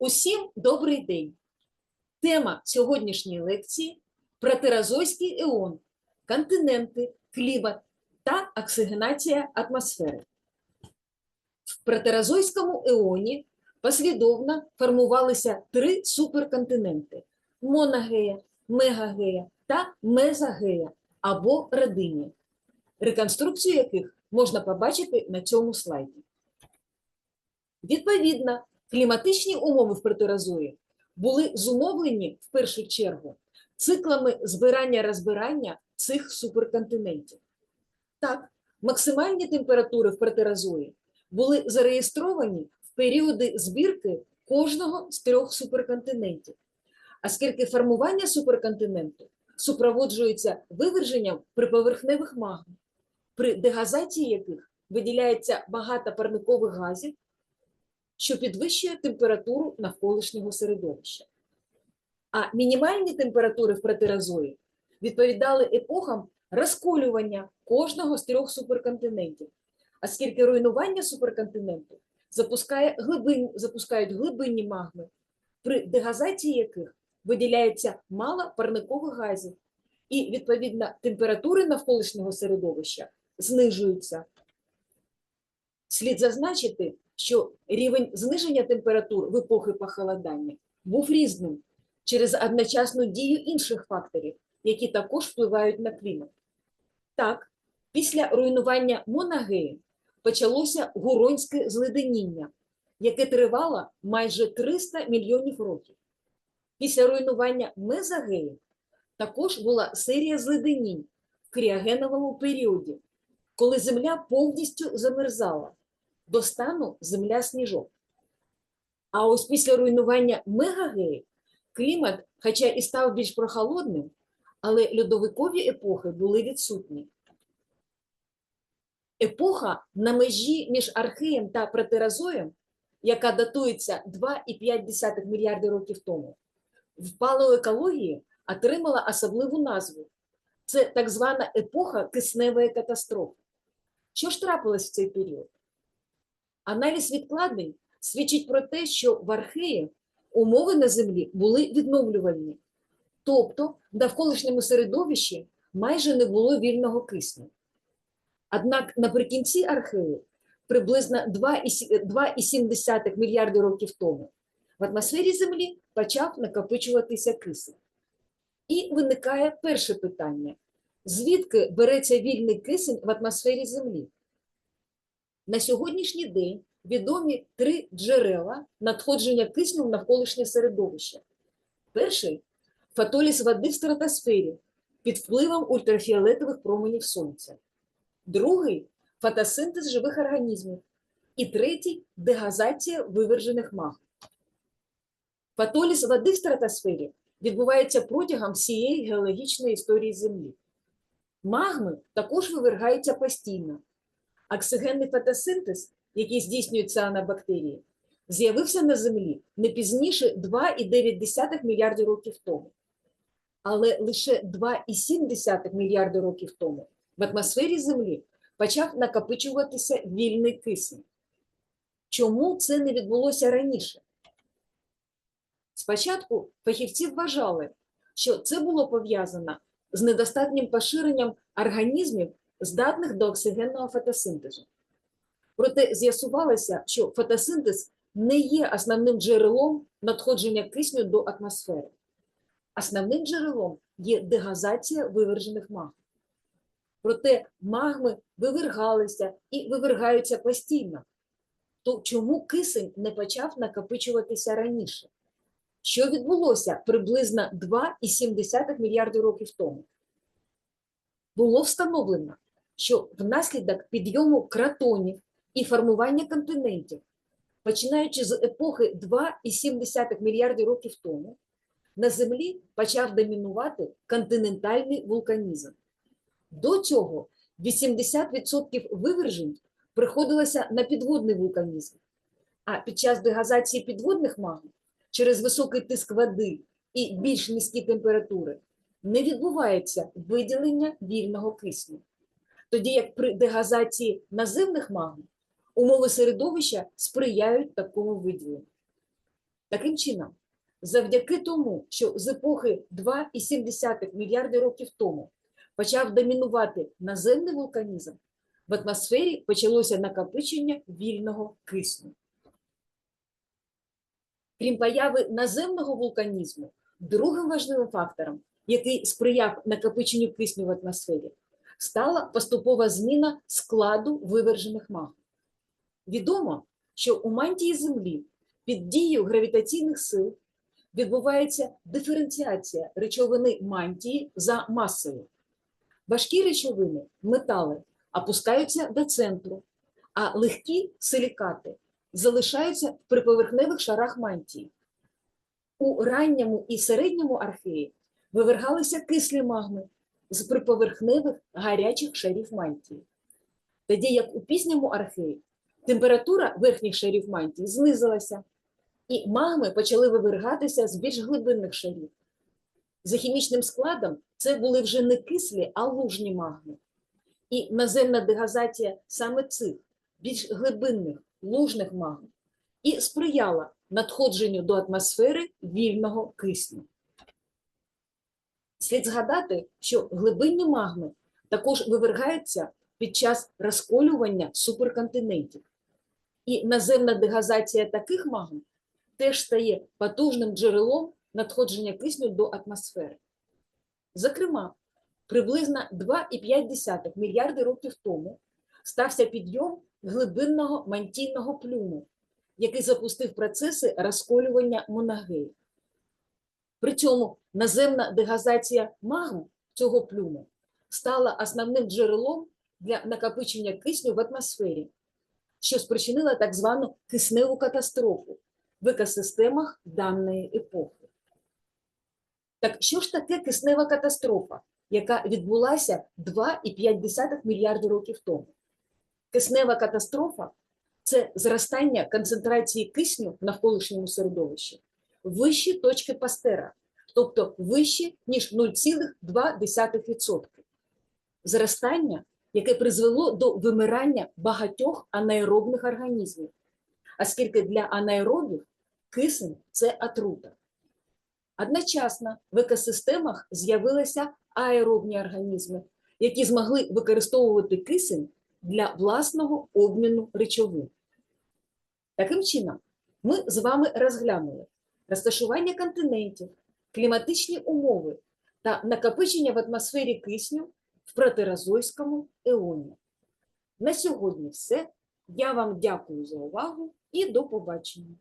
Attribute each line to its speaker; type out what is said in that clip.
Speaker 1: Усім добрий день. Тема сьогоднішньої лекції протерозойський еон, континенти, клімат та оксигенація атмосфери. В протерозойському еоні послідовно формувалися три суперконтиненти Монагея, Мегагея та Мезагея або Родині, реконструкцію яких можна побачити на цьому слайді. Відповідно, кліматичні умови в протерозої були зумовлені в першу чергу циклами збирання-розбирання цих суперконтинентів. Так, максимальні температури в протерозої були зареєстровані в періоди збірки кожного з трьох суперконтинентів, оскільки формування суперконтиненту супроводжується виверженням приповерхневих магм, при дегазації яких виділяється багато парникових газів, що підвищує температуру навколишнього середовища. А мінімальні температури в протерозої відповідали епохам розколювання кожного з трьох суперконтинентів, оскільки руйнування суперконтиненту запускає глибин, запускають глибинні магми, при дегазації яких виділяється мало парникових газів, і, відповідно, температури навколишнього середовища знижуються. Слід зазначити, що рівень зниження температур в епохи похолодання був різним через одночасну дію інших факторів, які також впливають на клімат. Так, після руйнування Монагеї почалося гуронське зледеніння, яке тривало майже 300 мільйонів років. Після руйнування Мезагеї також була серія зледенінь в кріогеновому періоді, коли Земля повністю замерзала до стану земля сніжок. А ось після руйнування Мегагеї клімат, хоча і став більш прохолодним, але льодовикові епохи були відсутні. Епоха на межі між археєм та протерозоєм, яка датується 2,5 мільярди років тому, в палеоекології отримала особливу назву. Це так звана епоха кисневої катастрофи. Що ж трапилось в цей період? Аналіз відкладень свідчить про те, що в археї умови на землі були відновлювальні, тобто в навколишньому середовищі майже не було вільного кисню. Однак наприкінці архею, приблизно 2,7 мільярди років тому, в атмосфері Землі почав накопичуватися кисень. І виникає перше питання: звідки береться вільний кисень в атмосфері Землі? На сьогоднішній день відомі три джерела надходження кисню в навколишнє середовище. Перший фотоліз води в стратосфері під впливом ультрафіолетових променів сонця. Другий фотосинтез живих організмів. І третій дегазація вивержених маг. Фотоліз води в стратосфері відбувається протягом всієї геологічної історії Землі. Магми також вивергаються постійно. Оксигенний фотосинтез, який здійснюють цианобактерії, з'явився на Землі не пізніше 2,9 мільярдів років тому. Але лише 2,7 мільярди років тому в атмосфері Землі почав накопичуватися вільний кисень. Чому це не відбулося раніше? Спочатку фахівці вважали, що це було пов'язано з недостатнім поширенням організмів, здатних до оксигенного фотосинтезу. Проте з'ясувалося, що фотосинтез не є основним джерелом надходження кисню до атмосфери. Основним джерелом є дегазація вивержених магм. Проте магми вивергалися і вивергаються постійно. То чому кисень не почав накопичуватися раніше? Що відбулося приблизно 2,7 мільярди років тому? Було встановлено, що внаслідок підйому кратонів і формування континентів, починаючи з епохи 2,7 мільярди років тому, на Землі почав домінувати континентальний вулканізм. До цього 80% вивержень приходилося на підводний вулканізм, а під час дегазації підводних магм через високий тиск води і більш низькі температури не відбувається виділення вільного кисню. Тоді як при дегазації наземних магм умови середовища сприяють такому виділенню. Таким чином, завдяки тому, що з епохи 2,7 мільярди років тому почав домінувати наземний вулканізм, в атмосфері почалося накопичення вільного кисню. Крім появи наземного вулканізму, другим важливим фактором, який сприяв накопиченню кисню в атмосфері, стала поступова зміна складу вивержених маг. Відомо, що у мантії Землі під дією гравітаційних сил відбувається диференціація речовини мантії за масою. Важкі речовини, метали, опускаються до центру, а легкі силікати залишаються в приповерхневих шарах мантії. У ранньому і середньому археї вивергалися кислі магми з приповерхневих гарячих шарів мантії. Тоді як у пізньому археї температура верхніх шарів мантії знизилася, і магми почали вивергатися з більш глибинних шарів. За хімічним складом це були вже не кислі, а лужні магми. І наземна дегазація саме цих більш глибинних лужних магм і сприяла надходженню до атмосфери вільного кисню. Слід згадати, що глибинні магми також вивергаються під час розколювання суперконтинентів. І наземна дегазація таких магм теж стає потужним джерелом надходження кисню до атмосфери. Зокрема, приблизно 2,5 мільярди років тому стався підйом глибинного мантійного плюму, який запустив процеси розколювання монагеїв. При цьому наземна дегазація магм цього плюму стала основним джерелом для накопичення кисню в атмосфері, що спричинила так звану кисневу катастрофу в екосистемах даної епохи. Так що ж таке киснева катастрофа, яка відбулася 2,5 мільярди років тому? Киснева катастрофа це зростання концентрації кисню в навколишньому середовищі вищі точки Пастера, тобто вищі, ніж 0,2%. Зростання, яке призвело до вимирання багатьох анаеробних організмів, оскільки для анаеробів кисень це отрута. Одночасно в екосистемах з'явилися аеробні організми, які змогли використовувати кисень для власного обміну речовин. Таким чином, ми з вами розглянули розташування континентів, кліматичні умови та накопичення в атмосфері кисню в протирозойському еоні. На сьогодні все. Я вам дякую за увагу і до побачення.